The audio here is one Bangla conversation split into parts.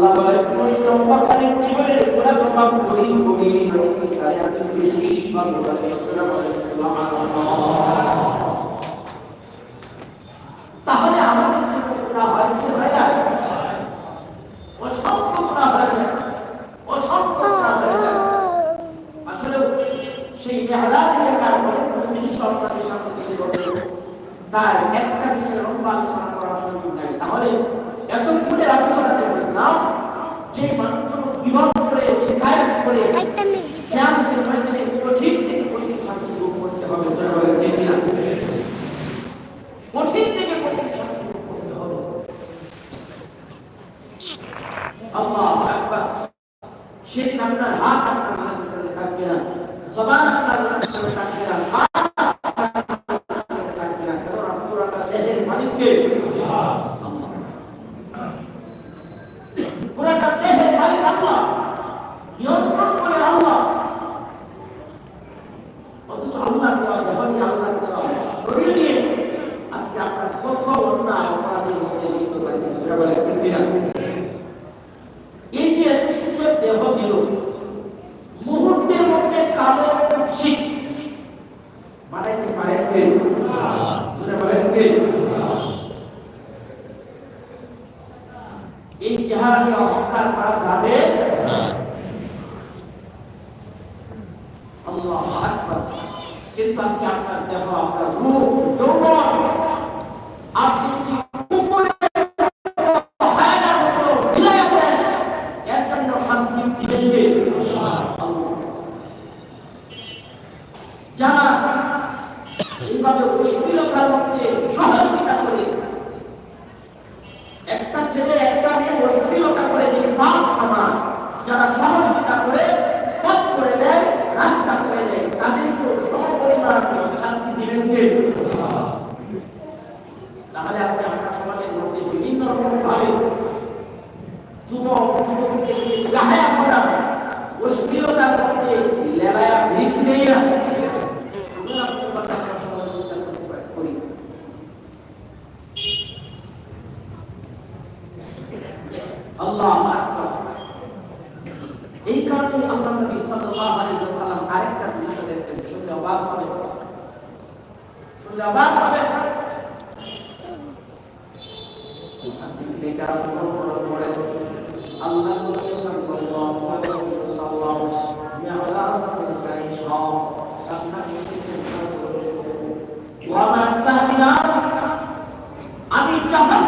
আল্লাহ বলেন ওই লম্বাখানে জীবনে ওরা তোমা করি করি আয়াতুল কুরসি বা মুরাদ সুবহানাল্লাহ ইসলামকে অস্বীকার করা যাবে? আল্লাহ কিন্তু আজকে আপনার দেহ আপনার রূপ যৌবন আবার হবে আল্লাহ সাল্লাল্লাহু আলাইহি ওয়াসাল্লাম ইয়া আল্লাহ সাল্লাল্লাহু আলাইহি আমি চাহা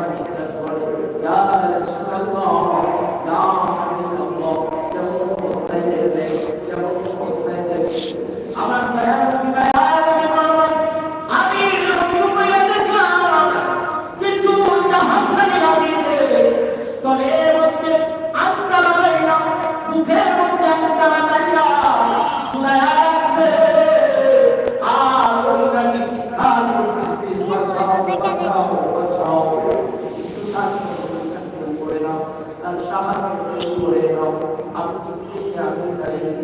que a vida é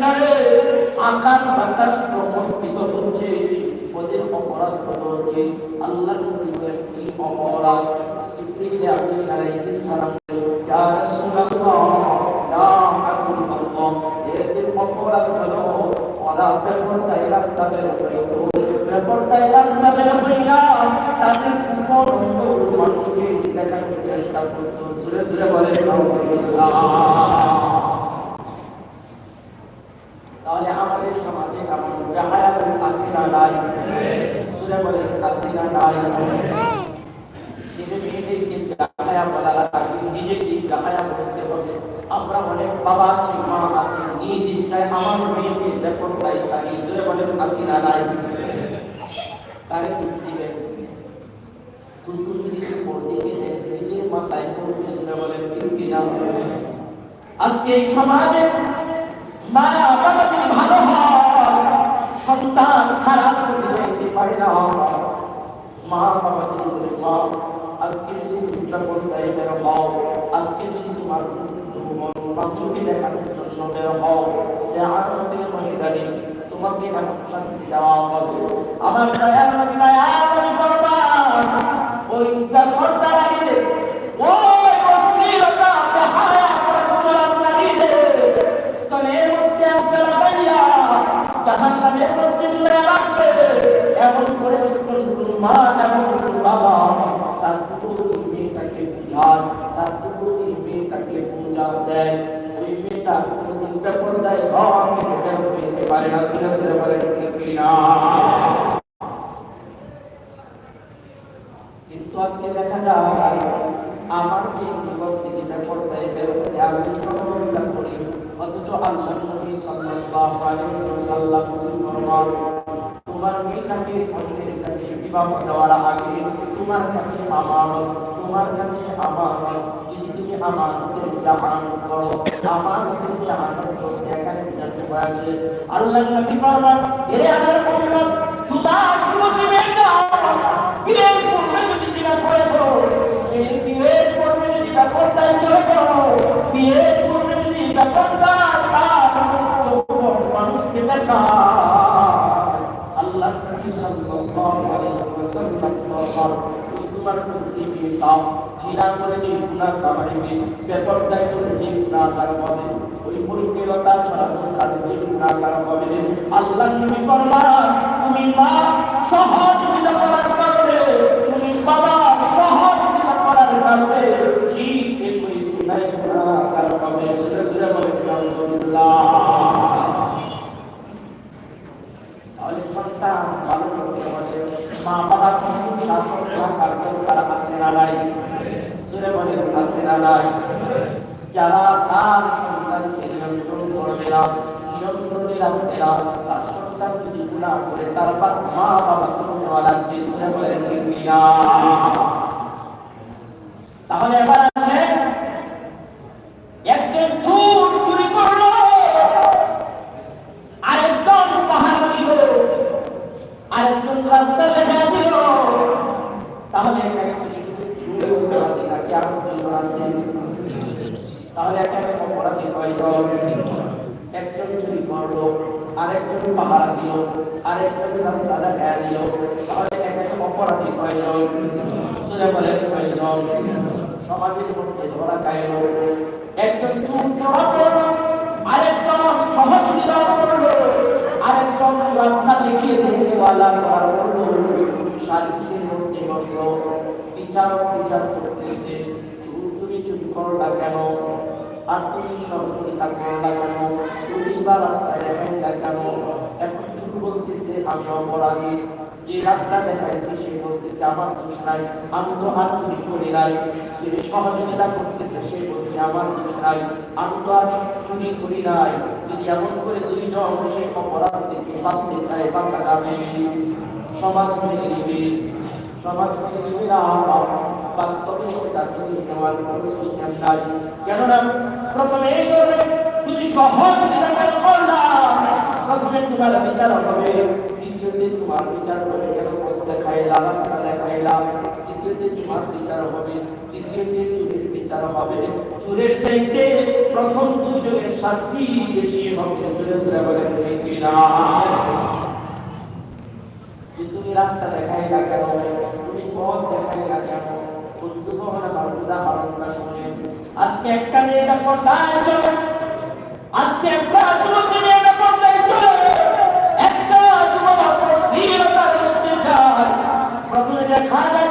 বিচারে আকাশ বাতাস প্রকম্পিত হচ্ছে। ওদের অপরাধ হলো যে আল্লাহ একটি অপরাধ। জিব্রিল আপনি দাঁড়াইতে সালাম ইয়া রাসূলুল্লাহ ইয়া হাবিবাল্লাহ এদের অপরাধ হলো চেষ্টা করছ। জোরে জোরে বলে তাহলে আমাদের সমাজে এমন বেহায়া আছে না নাই। নাই। বেহায়া বলা বলতে হবে। আমরা অনেক বাবা আছি, মা আছি, নিজ ইচ্ছায় আমার মেয়েকে দেখুন তাই সারি। জুড়ে বলেন আসি না নাই তারে দিবেন দুধ দিতে পড়তে গিয়ে নিজের মাথায় পড়বে জুড়ে বলেন কেউ কি না আজকে সমাজে মা বাবা যদি ভালো সন্তান খারাপ যাইতে পারে না। মা বাবা আজকে যদি চিন্তা করতে বের হও, আজকে যদি তোমাকে এমন শান্তি দেওয়া হবে। আমার নবী দয়াল নবী ফরমান ওই ব্যাপারটা লাগিয়ে ওই অশ্লীলতা বেহায়া চলার লাগিয়ে স্তনের মধ্যে একটা লাগাইয়া জাহান্নামের মধ্যে জুড়ে রাখবে এমন করে যখন মা এমন বাবা তার ছোট মেয়েটাকে বুঝান তার ছোট মেয়েটাকে পূজা দেয় ওই মেয়েটা কোনদিন ব্যাপার দেয় রং হইতে পারে না শুনে শুনে বলে ঠিক না কিন্তু আজকে দেখা যায় আমার যে জীবন থেকে ব্যাপার দেয় বেরোতে আমি সহযোগিতা করি অথচ আল্লাহ নবী সাল্লাল্লাহু আলাইহি ওয়াসাল্লাম ফরমান, তোমার মেয়েটাকে অন্যের কাছে বিবাহ দেওয়ার আগে তোমার কাছে আমানত তোমার কাছে আমানত তুমি আমানতের জাহান করো আমানতের জাহান করো এখানে জানতে পারছে আল্লাহ নবী ফরমান, এরে আমার উম্মত তোমার যুবতী মেয়েটা বিয়ের পূর্বে যদি জিনা করে গো বিয়ের পূর্বে যদি ব্যাপারটাই চলে গো বিয়ের পূর্বে যদি ব্যাপারটা মানুষকে দেখা আল্লাহ নবী সাল্লাল্লাহু আলাইহি ওয়াসাল্লাম ফরমান তোমার প্রতি বিসাম জিনা করে যে কামাইবে ব্যাপারটাই চলে যে গুনাহ হবে ওই মুশকিলতা ছাড়া তার যে কার হবে আল্লাহ নবী ফরমান তুমি মা সহযোগিতা করার কারণে তুমি বাবা সহযোগিতা করার কারণে ঠিক একই গুনাহ কার হবে সেটা সেটা বলে আলহামদুলিল্লাহ তাহলে সন্তান ভালো করতে হলে মা বাবার কিছু শাসন থাকার দরকার আছে না নাই জোরে বলে আছে না নাই যারা তার সন্তানকে নিয়ন্ত্রণ করবে না নিয়ন্ত্রণে রাখবে না তার সন্তান যদি গুণা করে তার পাশ মা বাবা করে দেওয়া লাগবে জোরে বলে ঠিক না তাহলে এবার আছে একজন চোর চুরি করল আরেকজন পাহাড় দিল আরেকজন রাস্তা লেখা দিল তাহলে এখানে কি শুধু চুরি অপরাধী নাকি আরও দুজন আছে তাহলে এখানে অপরাধী কয়জন একজন চুরি করল আরেকজন পাহারা দিল আরেকজন রাস্তা দেখা দিল তাহলে এখানে অপরাধী কয়জন সুরে বলে কয়জন সমাজের মধ্যে ধরা খাইল একজন চুপ ধরা পড়ল আরেকজন সহযোগিতা করল আরেকজন রাস্তা দেখিয়ে দেখে করা করল সারিসের মধ্যে বসল, বিচারক বিচার করতেছে, তুমি চুরি করলা কেন? আর তুমি সহযোগিতা না কেন? তুমি বা রাস্তায় না কেন? এখন চুরি বলতেছে, আমি অপরাধী। যে রাস্তা দেখাইছে সে বলতেছে আমার দোষ নাই, আমি তো আর চুরি করি নাই। যে সহযোগিতা করতেছে, সে বলছে আমার দোষ নাই, আমি তো আর চুরি করি নাই। যদি এমন করে দুইজন সে অপরাধ থেকে বাঁচতে চায়, বাঁচা যাবে। সমাজ মেনে নিবে সমাজ মেনে নিবে না বাস্তবে তার যদি নেওয়ার কোনো সিস্টেম নাই। কেননা প্রথমে এই করবে তুমি সহজ প্রথমে তোমার বিচার হবে। দ্বিতীয়তে তোমার বিচার হবে খাইলাম দ্বিতীয়তে তোমার বিচার হবে তৃতীয়তে চুরের বিচার হবে। চুরের চাইতে প্রথম দুজনের বেশি হবে চুরে চুরে বলে যে তুমি রাস্তা দেখাই না কেন, তুমি পথ দেখাই না কেন আজকে একটা মেয়েটা আজকে একটা যুবক অশ্লীলতার মধ্যে যায় প্রথমে দেখা যায়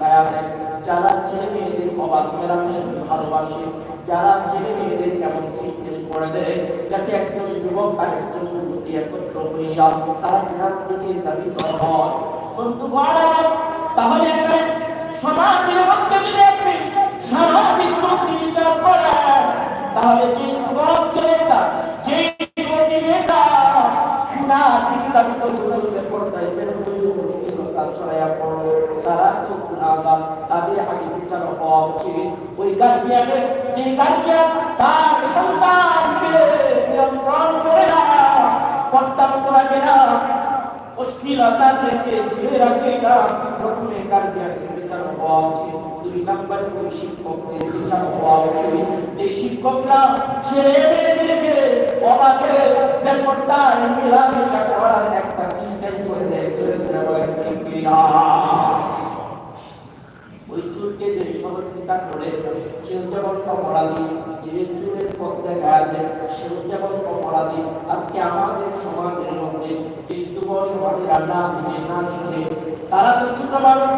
উস্কায়া দেয় যারা ছেলে মেয়েদের অবাধ মেলামেশা ভালোবাসে, যারা ছেলে মেয়েদের এমন সিস্টেম করে দেয়, যাতে একজন যুবক আর একজন যুবতী একত্র হইয়া তারা ধ্যান থেকে দাবি হয়। বন্ধু তাহলে একটা সমাজের মধ্যে যদি আপনি সামাজিক চুক্তি বিচার করেন। তাহলে যে যুবক ছেলেটা, যে যুবতী মেয়েটা গুণা থেকে দাবি করবে পর্দায় বের হয়ে তারা তো গুণাগার তাদের আগে বিচার হওয়া উচিত। ওই গার্জিয়ানের যে গার্জিয়ান তার সন্তানকে নিয়ন্ত্রণ করে না মতো রাখে না অশ্লীলতা থেকে দূরে রাখে না, প্রথমে গার্জিয়ানের বিচার হওয়া উচিত। দুই নাম্বার, ওই শিক্ষকদের বিচার হওয়া উচিত। যে শিক্ষকরা ছেলে মেয়েদেরকে অবাধে ব্যাপারটায় মেলামেশা করার একটা সিস্টেম করে দেয় ছেলে ছেলে ঠিক কিনা? যে সহযোগিতা করে সেও যেমন অপরাধী। যে চুলের পথ যায় সেও যেমন অপরাধী। আজকে আমাদের সমাজের মধ্যে যে যুব সমাজের না দিনে না শুনে, তারা তো ছোট মানুষ।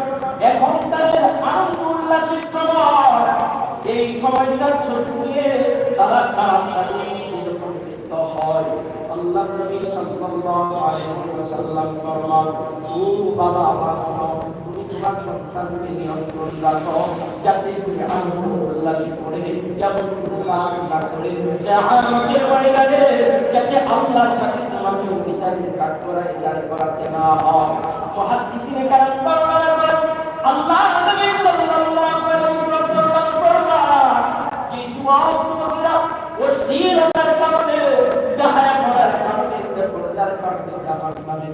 এখন তাদের আনন্দ উল্লাসের সময়, এই সময়টার শত্রুয়ে তারা খারাপ হয়। আল্লাহ নবী সাল্লাল্লাহু আলাইহি ওয়াসাল্লাম ফরমান, ও বাবা, আমার তোমার সন্তানকে নিয়ন্ত্রণ রাখো যাতে আনন্দ উল্লাসে পড়ে যেমন কাজ না করে জাহান্নামের ময়দানে যাতে আল্লাহর কাছে তোমাকে বিচারের কাজ করা ইজার করাতে না হয়। মুহাদ্দিসিনে কালাম বর্ণনা করেন আল্লাহ নবী সাল্লাল্লাহু আলাইহি ওয়াসাল্লাম ফরমান যে যুবক যুবতীরা অশ্লীলতার কারণে ডাহায়া করার কারণে বেপরদার কারণে জাহান নামে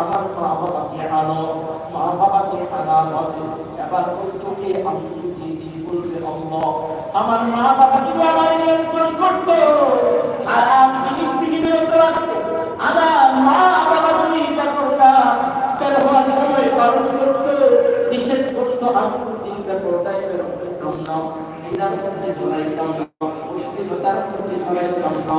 আমার মা বাবাকে আনো মা বাবা যদি আমার নিয়ন্ত্রণ করতো হারাম জিনিস থেকে বিরত রাখতো আমার মা বাবা যদি এটা করতাম বের হওয়ার সময় পালন করতো নিষেধ করতো আমি চিন্তা করতাম বের না এটার মধ্যে চলাইতাম না অশ্লীলতার মধ্যে চলাইতাম না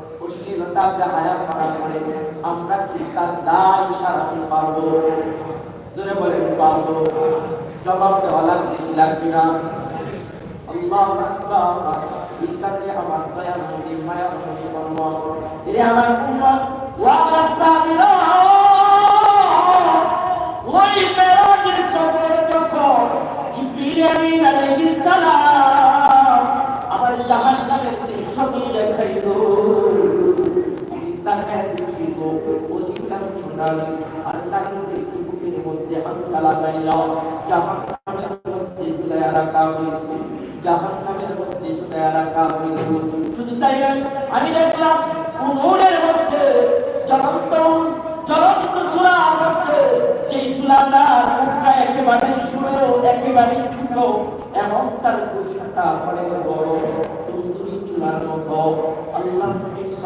অশ্লীলতা হায়া করা করে আমরা কি তার দায় সারাতে পারব? জোরে বলেন, পারব। জবাব দেওয়া লাগবে কি লাগবে না? আল্লাহ আকবার। ইসলামে আমার দয়া নদী মায়া নদী কর্ম এরে আমার উম্মত, ওয়া আমার ওই মেরাজের সফর যখন জিবরিল আমিন আলাইহিস সালাম আমার জাহান্নামের দৃশ্য দেখাইলো। আর নারীদের বুকের মধ্যে লাগাইলাম জাহান্নামের মধ্যে হয়েছে মধ্যে শুধু তাই আমি দেখলাম উনুনের মধ্যে জ্বলন্ত জ্বলন্ত চূড়ার মধ্যে যেই চূড়াটা মুখটা ছোট এমন তার গভীরতা অনেক বড় তুমি চূড়ার মতো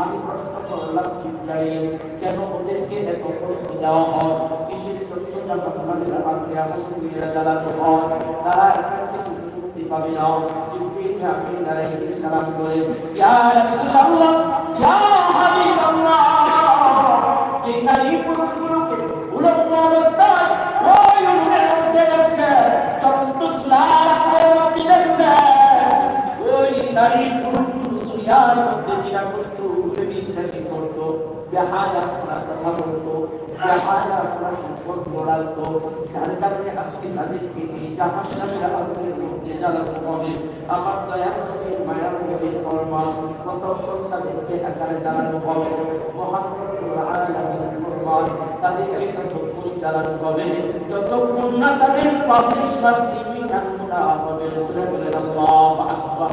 আমি প্রশ্ন করলাম জিব্রাইল কেন ওদেরকে এত কষ্ট দেওয়া হয়? কিসের জন্য জাহান্নামীরা আগ্রহ করে জ্বালানো হয়? তারা এখান থেকে মুক্তি পাবে না। আমিন আলাইহিস সালাম ইয়া ইয়া করে দুনিয়ার মধ্যে জিনা করতো ব্যভিচারী করতো বেহায়া কথা বলতো জাহান্নামের আগুনের মধ্যে জ্বালানো হবে আমার দয়া নবীর মায়া তাদেরকে আকারে জ্বালানো যতক্ষণ না তাদের পাপের শাস্তি বিধান না হবে আল্লাহু আকবার।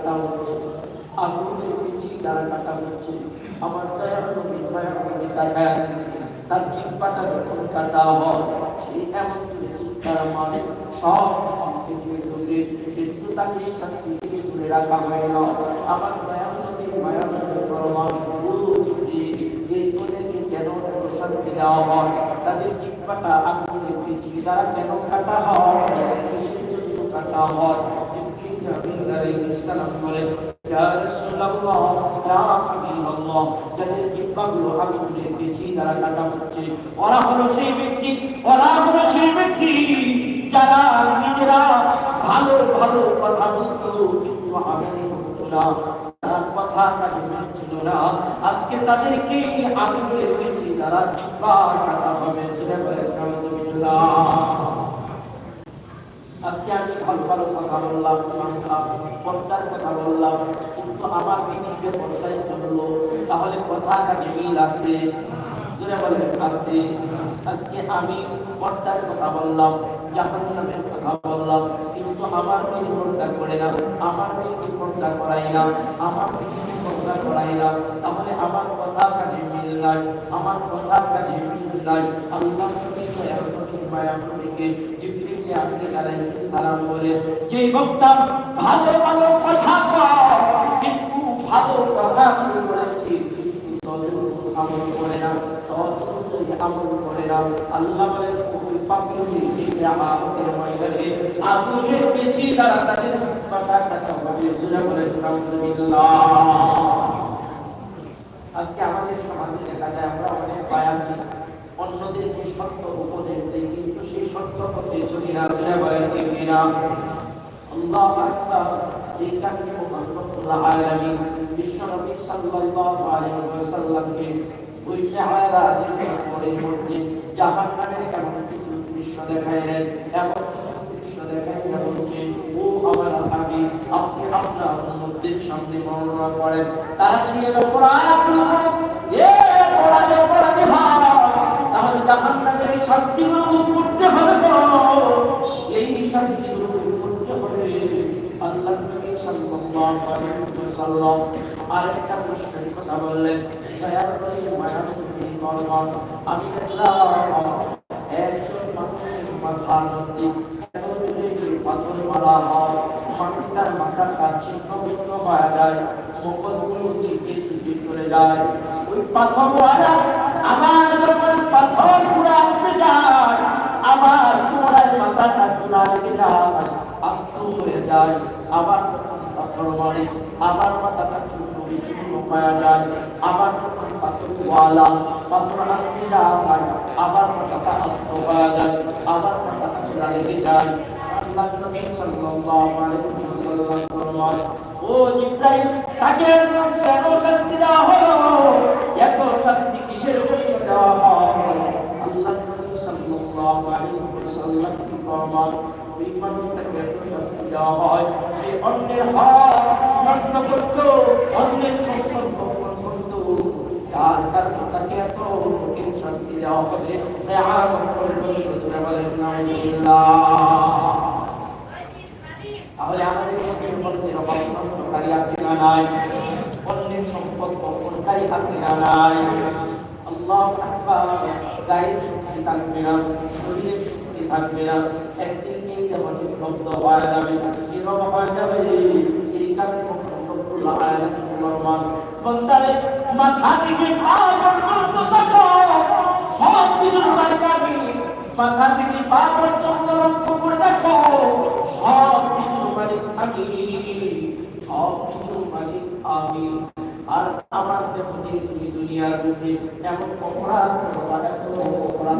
কাটা হচ্ছে কাটা হচ্ছে আমার দয়া তার যখন কাটা হয় এমন মানে সব থেকে তাকে শান্তি হয় না। আমার দয়া নবী মায়া নবী পরমাণ কেন দেওয়া হয়? তাদের আগুনের পিছি দ্বারা কেন কাটা হয়? কাটা হয়? সালাম বলেন ইয়া আমি ছিল না আজকে তাদেরকে পিছি দ্বারা জিব্বা কাটা হবে সেটা আজকে আমি ভালো ভালো কথা বললাম পর্দার কথা বললাম। কিন্তু আমার বিনিকে পর্দায় চলল। তাহলে কথা মিল আছে? আছে। আজকে আমি পর্দার কথা বললাম জাহান নামের কথা বললাম। কিন্তু আমার মেয়ে পর্দা করে না, আমার মেয়েকে পর্দা করাই না, আমার মেয়েকে পর্দা করাই না। তাহলে আমার কথা কাজে মিল নাই, আমার কথা কাজে মিল নাই। আল্লাহ জিবরিল আলাইহিস সালাম বলে যে বক্তা ভালো ভালো কথা কিন্তু ভালো কথা বলেন বলেন, আলহামদুলিল্লাহ। আজকে আমাদের সমাজে দেখা যায় আমরা অনেক বায়াতি অন্যদেরকে সত্য উপদেশ দেই কিন্তু সেই সত্য পথে চলি না চলে বলেন ঠিক কিনা আল্লাহ আকবার এই কারণে মহান আলামিন বিশ্বনবী সাল্লাল্লাহু আলাইহি ওয়াসাল্লামকে ওই মেরাজের পরে মধ্যে জাহান্নামের এমন কিছু দৃশ্য দেখাইলেন এমন ও আমার সামনে বর্ণনা করেন। তারা যদি জাহান্নামের শাস্তিগুলো ভোগ করতে হবে এই শাস্তিগুলো ভোগ করতে হবে। আল্লাহ নবী সাল্লাল্লাহু আলাইহি ওয়াসাল্লাম আরেকটা প্রশ্নের কথা বললেন। দয়ার নবী মায়া নবী ফরমান আমি দেখলাম একজন মাথার পাথর মারা মানুষটার মাথাটা ছিন্ন ভিন্ন হয়ে যায় মকলগুলো ছিটে চলে যায়। ওই পাথর আবার পাথর পুরা যায়, আবার পুরাই মাথাটা চূড়া লেগে যায়, আস্ত হয়ে যায়, আবার পাথর মারে, আবার মাথাটা চূর্ণ বিচূর্ণ হয়ে যায়, আবার যখন পাথর ওয়ালা, পাথর আসতে যায়, আবার মাথাটা আস্ত হয়ে যায়, আবার মাথাটা চূড়া লেগে যায়। আল্লাহ নবী সাল্লাল্লাহু আলাইহি ওয়াসাল্লাম ও জিব্রাইল তাকে কেন শান্তি দেওয়া হলো? এত শান্তি কিসের জন্য দেওয়া হয়? আল্লাহ নবী সাল্লাল্লাহু আলাইহি ওয়াসাল্লাম ফরমান? ওই মানুষটাকে এত শান্তি দেওয়া হয়, সে অন্যের হক নষ্ট করত, অন্যের সম্পদ ভক্ষণ করত। যার কারণে তাকে এত কঠিন শান্তি দেওয়া হবে কেয়ামত পর্যন্ত বলেন নাউজুবিল্লাহ তাহলে আমাদের মধ্যে সম্পদের অভাব নষ্টকারী আছে না নাই, অন্যের সম্পদ বহনকারী আছে নাই। আল্লাহ আকবার, গায়ের শক্তি থাকবে না, শরীরের শক্তি থাকবে না, একদিন এই যখন স্তব্ধ হয়ে যাবে নীরব হয়ে যাবে, এই কারণে বন্দারে, মাথা থেকে পা পর্যন্ত দেখো সব কিছুর মালিক মাথা থেকে পা পর্যন্ত লক্ষ্য করে দেখো, সব কিছুর মালিক আর আমার দেখো যে তুমি দুনিয়ার মধ্যে এমন অপরাধ করবা অপরাধ